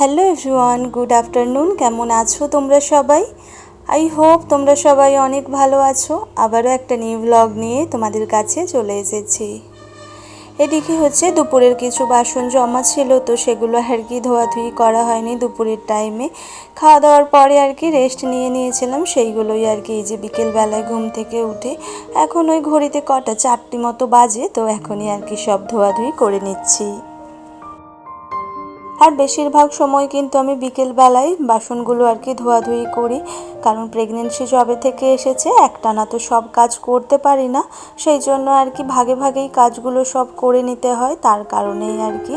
Hello everyone good afternoon কেমন আছো তোমরা সবাই? আই হোপ তোমরা সবাই অনেক ভালো আছো। আবারও একটা নিউ ব্লগ নিয়ে তোমাদের কাছে চলে এসেছি। এদিকে হচ্ছে দুপুরের কিছু বাসন জমা ছিল, তো সেগুলো আর কি ধোয়াধুয়ি করা হয়নি দুপুরের টাইমে খাওয়া দাওয়ার পরে আর কি রেস্ট নিয়ে নিয়েছিলাম, সেইগুলোই আর কি এই যে বিকেলবেলায় ঘুম থেকে উঠে। এখন ওই ঘড়িতে কটা, চারটি মতো বাজে, তো এখনই আর কি সব ধোয়াধুয়ি করে নিচ্ছি। আর বেশিরভাগ সময় কিন্তু আমি বিকেলবেলায় বাসনগুলো আর কি ধোয়াধুয়ি করি, কারণ প্রেগনেন্সি জবে থেকে এসেছে, একটানা তো সব কাজ করতে পারি না, সেই জন্য আর কি ভাগে ভাগেই কাজগুলো সব করে নিতে হয়, তার কারণেই আর কি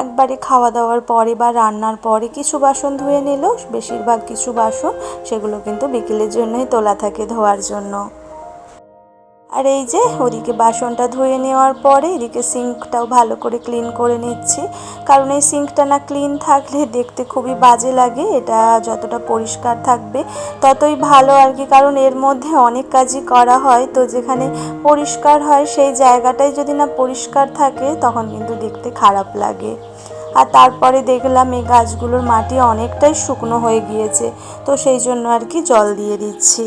একবারে খাওয়া দাওয়ার পরে বা রান্নার পরে কিছু বাসন ধুয়ে নিলেও বেশিরভাগ কিছু বাসন সেগুলো কিন্তু বিকেলের জন্যই তোলা থাকে ধোয়ার জন্য। আর এই যে ওদিকে বাসনটা ধুয়ে নেওয়ার পরে এদিকে সিঙ্কটাও ভালো করে ক্লিন করে নিচ্ছি। কারণ এই সিঙ্কটা না ক্লিন থাকলে দেখতে খুবই বাজে লাগে, এটা যতটা পরিষ্কার থাকবে ততই ভালো আর কি। কারণ এর মধ্যে অনেক কাজই করা হয়, তো যেখানে পরিষ্কার হয় সেই জায়গাটাই যদি না পরিষ্কার থাকে তখন কিন্তু দেখতে খারাপ লাগে। আর তারপরে দেখলাম এই গাছগুলোর মাটি অনেকটাই শুকনো হয়ে গিয়েছে, তো সেই জন্য আর কি জল দিয়ে দিচ্ছি।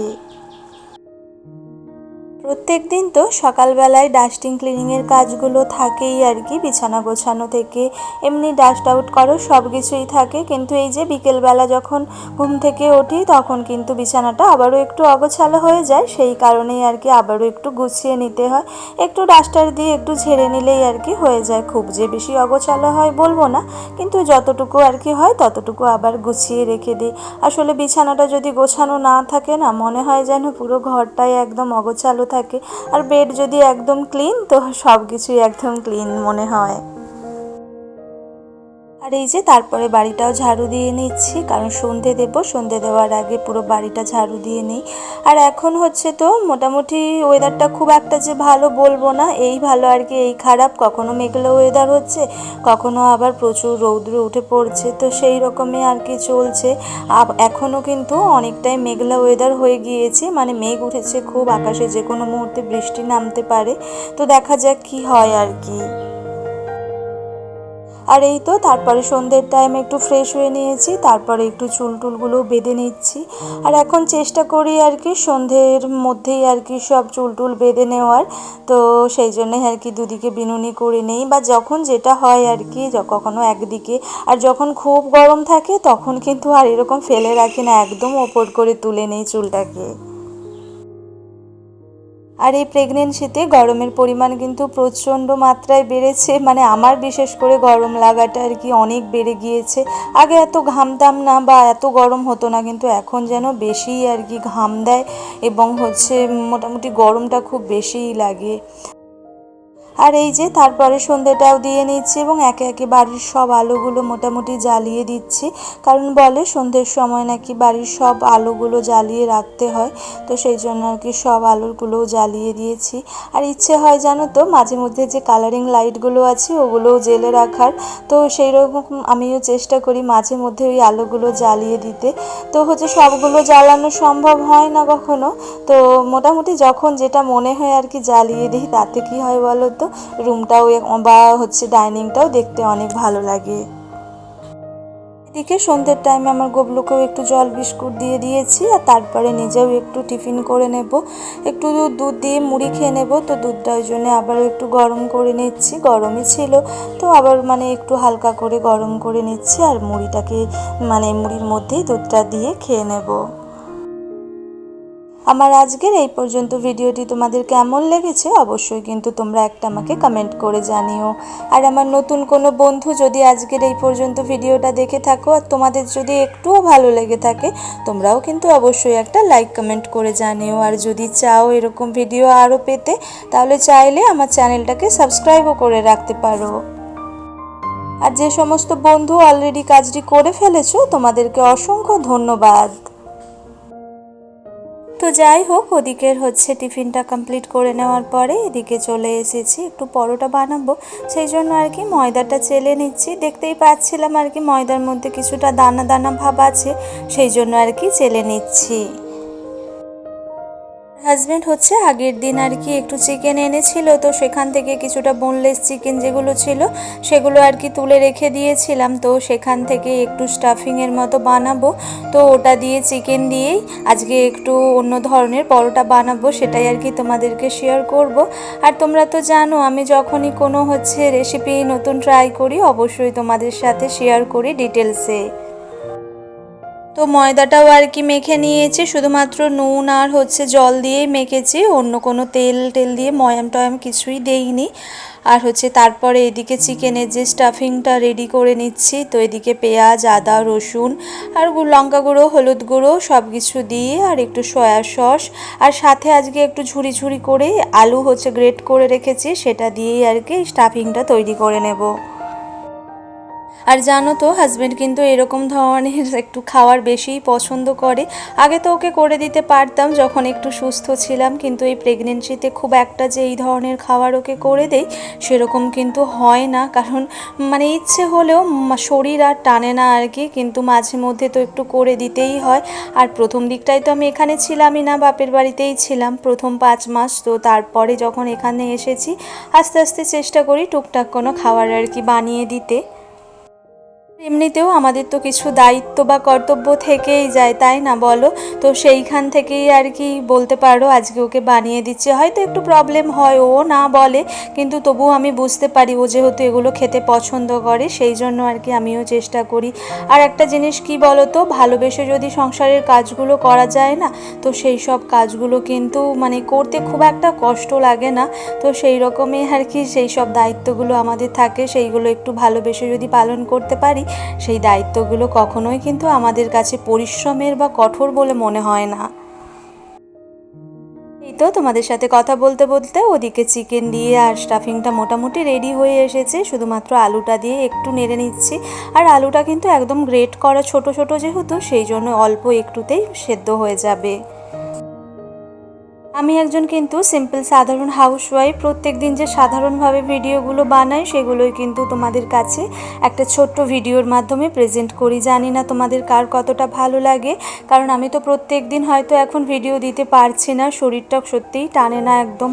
প্রত্যেক দিন তো সকালবেলায় ডাস্টিং ক্লিনিংয়ের কাজগুলো থাকেই আর কি, বিছানা গোছানো থেকে। এমনি ডাস্ট আউট করো সব কিছুই থাকে। কিন্তু এই যে বিকেলবেলা যখন ঘুম থেকে উঠি, তখন কিন্তু বিছানাটা আবারও একটু অগোছালো হয়ে যায়। সেই কারণেই আর কি আবারও একটু গুছিয়ে নিতে হয়। একটু ডাস্টার দিয়ে একটু ঝেড়ে নিলেই আর কি হয়ে যায়। খুব যে বেশি অগোছালো হয় বলব না। কিন্তু যতটুকু আর কি হয়, ততটুকু আবার গুছিয়ে রেখে দিই। আসলে বিছানাটা যদি গোছানো না থাকে না, মনে হয় যেন পুরো ঘরটাই একদম অগোছালো থাকে। আর বেড যদি একদম ক্লিন তো সব কিছুই একদম ক্লিন মনে হয়। আর এই যে তারপরে বাড়িটাও ঝাড়ু দিয়ে নিচ্ছি, কারণ সন্ধে দেবো, সন্ধে দেওয়ার আগে পুরো বাড়িটা ঝাড়ু দিয়ে নিই। আর এখন হচ্ছে তো মোটামুটি ওয়েদারটা খুব একটা যে ভালো বলব না, এই ভালো আর কি, এই খারাপ, কখনো মেঘলা ওয়েদার হচ্ছে, কখনো আবার প্রচুর রৌদ্র উঠে পড়ছে, তো সেই রকমই আর কি চলছে। এখনও কিন্তু অনেকটাই মেঘলা ওয়েদার হয়ে গিয়েছে মানে মেঘ উঠেছে খুব আকাশে যে কোনো মুহূর্তে বৃষ্টি নামতে পারে, তো দেখা যাক কি হয় আর কি। আর এই তো, তারপরে সন্ধ্যের টাইমে একটু ফ্রেশ হয়ে নিয়েছি, তারপরে একটু চুল টুলগুলো বেঁধে নিচ্ছি। আর এখন চেষ্টা করি আর কি, সন্ধ্যের মধ্যেই আর কি সব চুল টুল বেঁধে নেওয়ার। তো সেই জন্যই আর কি দুদিকে বিনুনি করে নেই, বা যখন যেটা হয় আর কি কখনো একদিকে। আর যখন খুব গরম থাকে, তখন কিন্তু আর এরকম ফেলে রাখি না, একদম ওপর করে তুলে নেই চুলটাকে। আর এই প্রেগনেন্সিতে গরমের পরিমাণ কিন্তু প্রচণ্ড মাত্রায় বেড়েছে। মানে আমার বিশেষ করে গরম লাগাটা আর কি অনেক বেড়ে গিয়েছে। আগে এত ঘামতাম না বা এত গরম হতো না, কিন্তু এখন যেন বেশিই আর কি ঘাম দেয় এবং হচ্ছে মোটামুটি গরমটা খুব বেশিই লাগে। আর এই যে তারপরে সন্ধেটাও দিয়ে নিচ্ছি এবং একে একে বাড়ির সব আলোগুলো মোটামুটি জ্বালিয়ে দিচ্ছি। কারণ বলে সন্ধ্যের সময় নাকি বাড়ির সব আলোগুলো জ্বালিয়ে রাখতে হয়, তো সেই জন্য আর কি সব আলোগুলোও জ্বালিয়ে দিয়েছি। আর ইচ্ছে হয় জানো তো, মাঝে মধ্যে যে কালারিং লাইটগুলো আছে ওগুলোও জেলে রাখার, তো সেই রকম আমিও চেষ্টা করি মাঝে মধ্যে ওই আলোগুলো জ্বালিয়ে দিতে। তো হচ্ছে সবগুলো জ্বালানো সম্ভব হয় না কখনো, তো মোটামুটি যখন যেটা মনে হয় আর কি জ্বালিয়ে দিই, তাতে কি হয় বলো তো? রুমটাও বা হচ্ছে ডাইনিংটাও দেখতে অনেক ভালো লাগে। এদিকে সন্ধ্যের টাইমে আমার গবলুকেও একটু জল বিস্কুট দিয়ে দিয়েছি, আর তারপরে নিজেও একটু টিফিন করে নেব। একটু দুধ দিয়ে মুড়ি খেয়ে নেব, তো দুধটা ওই জন্য আবার একটু গরম করে নিচ্ছি। গরমই ছিল, তো আবার মানে একটু হালকা করে গরম করে নিচ্ছি, আর মুড়িটাকে মানে মুড়ির মধ্যেই দুধটা দিয়ে খেয়ে নেব। আমার আজকের এই পর্যন্ত ভিডিওটি তোমাদের কেমন লেগেছে অবশ্যই কিন্তু তোমরা একটা আমাকে কমেন্ট করে জানিও। আর আমার নতুন কোনো বন্ধু যদি আজকের এই পর্যন্ত ভিডিওটা দেখে থাকো আর তোমাদের যদি একটুও ভালো লেগে থাকে, তোমরাও কিন্তু অবশ্যই একটা লাইক কমেন্ট করে জানিও। আর যদি চাও এরকম ভিডিও আরও পেতে, তাহলে চাইলে আমার চ্যানেলটাকে সাবস্ক্রাইবও করে রাখতে পারো। আর যে সমস্ত বন্ধু অলরেডি কাজটি করে ফেলেছো, তোমাদেরকে অসংখ্য ধন্যবাদ। তো যাই হোক, ওদিকের হচ্ছে টিফিনটা কমপ্লিট করে নেওয়ার পরে এদিকে চলে এসেছি। একটু পরোটা বানাবো, সেই জন্য আর কি ময়দাটা চেলে নিচ্ছি। দেখতেই পাচ্ছিলাম আর কি ময়দার মধ্যে কিছুটা দানা দানা ভাব আছে, সেই জন্য আর কি চেলে নিচ্ছি। হাজব্যান্ড হচ্ছে আগের দিন আর কি একটু চিকেন এনেছিল, তো সেখান থেকে কিছুটা বোনলেস চিকেন যেগুলো ছিল, সেগুলো আর কি তুলে রেখে দিয়েছিলাম। তো সেখান থেকে একটু স্টাফিংয়ের মতো বানাবো। তো ওটা দিয়ে চিকেন দিয়েই আজকে একটু অন্য ধরনের পরোটা বানাবো, সেটাই আর কি তোমাদেরকে শেয়ার করব। আর তোমরা তো জানো, আমি যখনই কোনো হচ্ছে রেসিপি নতুন ট্রাই করি, অবশ্যই তোমাদের সাথে শেয়ার করি ডিটেলসে তো ময়দাটাও আর কি মেখে নিয়েছি, শুধুমাত্র নুন আর হচ্ছে জল দিয়েই মেখেছি, অন্য কোনো তেল টেল দিয়ে ময়াম টয়াম কিছুই দেইনি। আর হচ্ছে তারপরে এদিকে চিকেনের যে স্টাফিংটা রেডি করে নিচ্ছি, তো এদিকে পেঁয়াজ, আদা, রসুন আর লঙ্কা গুঁড়ো, হলুদ গুঁড়ো সব কিছু দিয়ে আর একটু সয়া সস। আর সাথে আজকে একটু ঝুরি ঝুরি করে আলু হচ্ছে গ্রেট করে রেখেছি, সেটা দিয়েই আর কি স্টাফিংটা তৈরি করে নেব। আর জানো তো হাজব্যান্ড কিন্তু এরকম ধরনের একটু খাওয়ার বেশিই পছন্দ করে। আগে তো ওকে করে দিতে পারতাম, যখন একটু সুস্থ ছিলাম, কিন্তু এই প্রেগনেন্সিতে খুব একটা যে এই ধরনের খাবার ওকে করে দেই, সেরকম কিন্তু হয় না। কারণ মানে ইচ্ছে হলেও শরীর আর টানে না আর কি, কিন্তু মাঝে মধ্যে তো একটু করে দিতেই হয়। আর প্রথম দিকটাই তো আমি এখানে ছিলামই না, বাপের বাড়িতেই ছিলাম প্রথম পাঁচ মাস। তো তারপরে যখন এখানে এসেছি, আস্তে আস্তে চেষ্টা করি টুকটাক কোনো খাবার আর কি বানিয়ে দিতে। এমনিতেও আমাদের তো কিছু দায়িত্ব বা কর্তব্য থেকেই যায়, তাই না বলো? তো সেইখান থেকেই আর কি বলতে পারো, আজকে ওকে বানিয়ে দিচ্ছে। হয়তো একটু প্রবলেম হয়, ও না বলে, কিন্তু তবুও আমি বুঝতে পারি ও যেহেতু এগুলো খেতে পছন্দ করে, সেই জন্য আর কি আমিও চেষ্টা করি। আর একটা জিনিস কি বলো তো ভালোবেসে যদি সংসারের কাজগুলো করা যায় না, তো সেই সব কাজগুলো কিন্তু মানে করতে খুব একটা কষ্ট লাগে না। তো সেই রকমই আর কি সেই সব দায়িত্বগুলো আমাদের থাকে, সেইগুলো একটু ভালোবেসে যদি পালন করতে পারি সেই দায়িত্বগুলো কখনোই কিন্তু আমাদের কাছে পরিশ্রমের বা কঠোর বলে মনে হয় না। এই তো তোমাদের সাথে কথা বলতে বলতে ওদিকে চিকেন দিয়ে আর স্টাফিংটা মোটামুটি রেডি হয়ে এসেছে। শুধুমাত্র আলুটা দিয়ে একটু নেড়ে নিচ্ছি। আর আলুটা কিন্তু একদম গ্রেট করা ছোট ছোট যেহেতু, সেই জন্য অল্প একটুতেই সেদ্ধ হয়ে যাবে। আমি একজন কিন্তু সিম্পল সাধারণ হাউসওয়াইফ প্রত্যেক দিন যে সাধারণভাবে ভিডিওগুলো বানাই, সেগুলোই কিন্তু তোমাদের কাছে একটা ছোট্ট ভিডিওর মাধ্যমে প্রেজেন্ট করি। জানি না তোমাদের কার কতটা ভালো লাগে, কারণ আমি তো প্রত্যেক দিন হয়তো এখন ভিডিও দিতে পারছি না, শরীরটা সত্যিই টানে না একদম।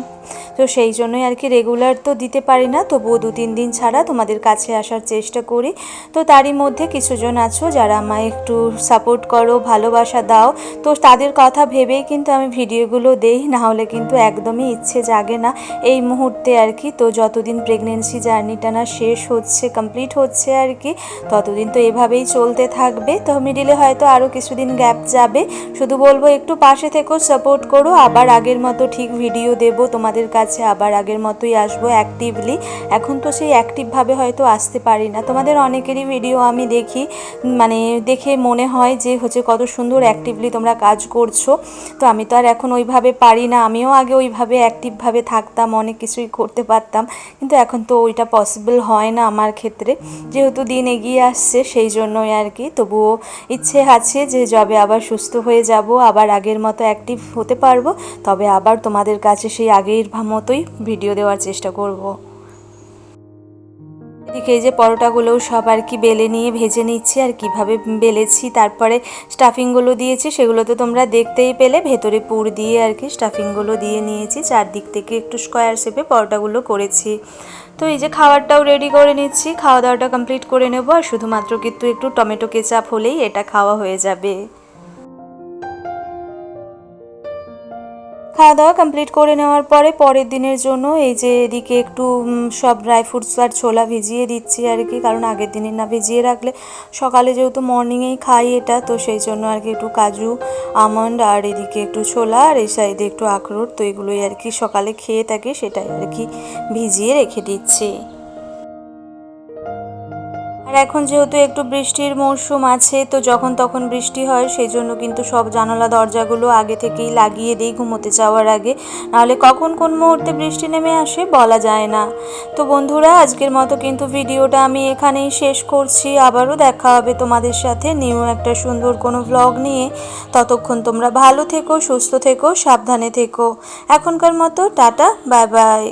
তো সেই জন্যই আর কি রেগুলার তো দিতে পারি না, তবুও দু তিন দিন ছাড়া তোমাদের কাছে আসার চেষ্টা করি। তো তারই মধ্যে কিছুজন আছো যারা আমায় একটু সাপোর্ট করো, ভালোবাসা দাও। তো তাদের কথা ভেবেই কিন্তু আমি ভিডিওগুলো দেই না হলে কিন্তু একদমই ইচ্ছে জাগে না। এই মুহূর্তে আর কি তো যতদিন প্রেগনেন্সি জার্নিটা না শেষ হচ্ছে কমপ্লিট হচ্ছে আর কি, ততদিন তো এভাবেই চলতে থাকবে। তো মিডিলে হয়তো আরও কিছুদিন গ্যাপ যাবে। শুধু বলব একটু পাশে থেকেও সাপোর্ট করো। আবার আগের মতো ঠিক ভিডিও দেব। তোমাদের কাছে আবার আগের মতোই আসব অ্যাক্টিভলি এখন তো সেই অ্যাক্টিভভাবে হয়তো আসতে পারি না। তোমাদের অনেকেরই ভিডিও আমি দেখি মানে দেখে মনে হয় যে হচ্ছে কত সুন্দর অ্যাক্টিভলি তোমরা কাজ করছ। তো আমি তো আর এখন ওইভাবে পারি না। আমিও আগে ওইভাবে অ্যাক্টিভভাবে থাকতাম, অনেক কিছুই করতে পারতাম, কিন্তু এখন তো ওইটা পসিবল হয় না আমার ক্ষেত্রে। যেহেতু দিন এগিয়ে আসছে, সেই জন্যই আর কি। তবুও ইচ্ছে আছে যে যবে আবার সুস্থ হয়ে যাব, আবার আগের মতো অ্যাক্টিভ হতে পারব, তবে আবার তোমাদের কাছে সেই আগের মতোই ভিডিও দেওয়ার চেষ্টা করব। এই যে পরোটাগুলোও সব আর কি বেলে নিয়ে ভেজে নিচ্ছি আর কীভাবে বেলেছি, তারপরে স্টাফিংগুলো দিয়েছি সেগুলো তো তোমরা দেখতেই পেলে। ভেতরে পুর দিয়ে আর কি স্টাফিংগুলো দিয়ে নিয়েছি, চারদিক থেকে একটু স্কোয়ার শেপে পরোটাগুলো করেছি। তো এই যে খাবারটাও রেডি করে নিচ্ছি খাওয়া দাওয়াটা কমপ্লিট করে নেব, আর শুধুমাত্র কিন্তু একটু টমেটো কেচাপ হলেই এটা খাওয়া হয়ে যাবে। খাওয়া দাওয়া কমপ্লিট করে নেওয়ার পরে পরের দিনের জন্য এই যে এদিকে একটু সব ড্রাই ফ্রুটস আর ছোলা ভিজিয়ে দিচ্ছি আর কি, কারণ আগের দিনের না ভিজিয়ে রাখলে সকালে যেহেতু মর্নিংয়েই খাই এটা, তো সেই জন্য আর কি একটু কাজু, আমন্ড আর এদিকে একটু ছোলা আর এই সাইডে একটু আখরোট, তো এগুলোই আর কি সকালে খেয়ে থাকে, সেটাই আর কি ভিজিয়ে রেখে দিচ্ছি। আর এখন যেহেতু একটু বৃষ্টির মরশুম আছে, তো যখন তখন বৃষ্টি হয় সেই জন্য কিন্তু সব জানালা দরজাগুলো আগে থেকেই লাগিয়ে দিই ঘুমোতে যাওয়ার আগে। নাহলে কখন কোন মুহূর্তে বৃষ্টি নেমে আসে বলা যায় না। তো বন্ধুরা, আজকের মতো কিন্তু ভিডিওটা আমি এখানেই শেষ করছি। আবারও দেখা হবে তোমাদের সাথে নিউ একটা সুন্দর কোনো ভ্লগ নিয়ে। ততক্ষণ তোমরা ভালো থেকো, সুস্থ থেকো, সাবধানে থেকো। এখনকার মতো টাটা, বাই বাই।